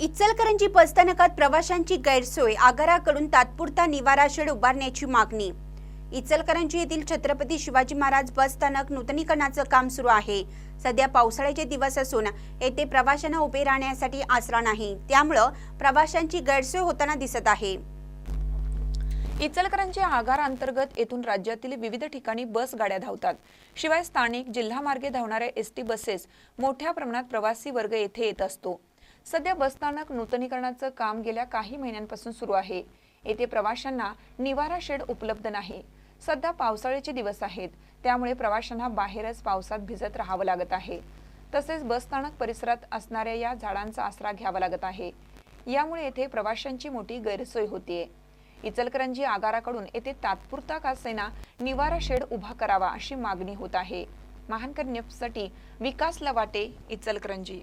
इचलकरंजी बसस्थानकात प्रवाशांची गैरसोय आगाराकडून तात्पुरता निवारा शेड उभारण्याची मागणी. इचलकरंजी येथील छत्रपती शिवाजी महाराज बसस्थानक नूतनीकरणाचं काम सुरू आहे. सध्या पावसाळ्याचे दिवस असून येथे प्रवाशांना उभे राहण्यासाठी आसरा नाही. त्यामुळं प्रवाशांची गैरसोय होताना दिसत आहे. इचलकरंजी आगार अंतर्गत येथून राज्यातील विविध ठिकाणी बस गाड्या धावतात. शिवाय स्थानिक जिल्हा मार्गे धावणाऱ्या एस टी बसेस मोठ्या प्रमाणात प्रवासी वर्ग येथे येत असतो. सध्या बसस्थानक नूतनीकरणाचं काम गेल्या काही महिन्यांपासून सुरू आहे. येथे प्रवाशांना निवारा शेड उपलब्ध नाही. सध्या पावसाळ्याचे दिवस आहेत. त्यामुळे प्रवाशांना बाहेरच पावसात भिजत राहावं लागत आहे. तसेच बसस्थानक परिसरात असणाऱ्या या झाडांचा आसरा घ्यावा लागत आहे. यामुळे येथे प्रवाशांची मोठी गैरसोय होतीये. इचलकरंजी आगाराकडून येथे तात्पुरता कासेना निवारा शेड उभा करावा अशी मागणी होत आहे. महानकर न्यूजसाठी विकास लवाटे इचलकरंजी.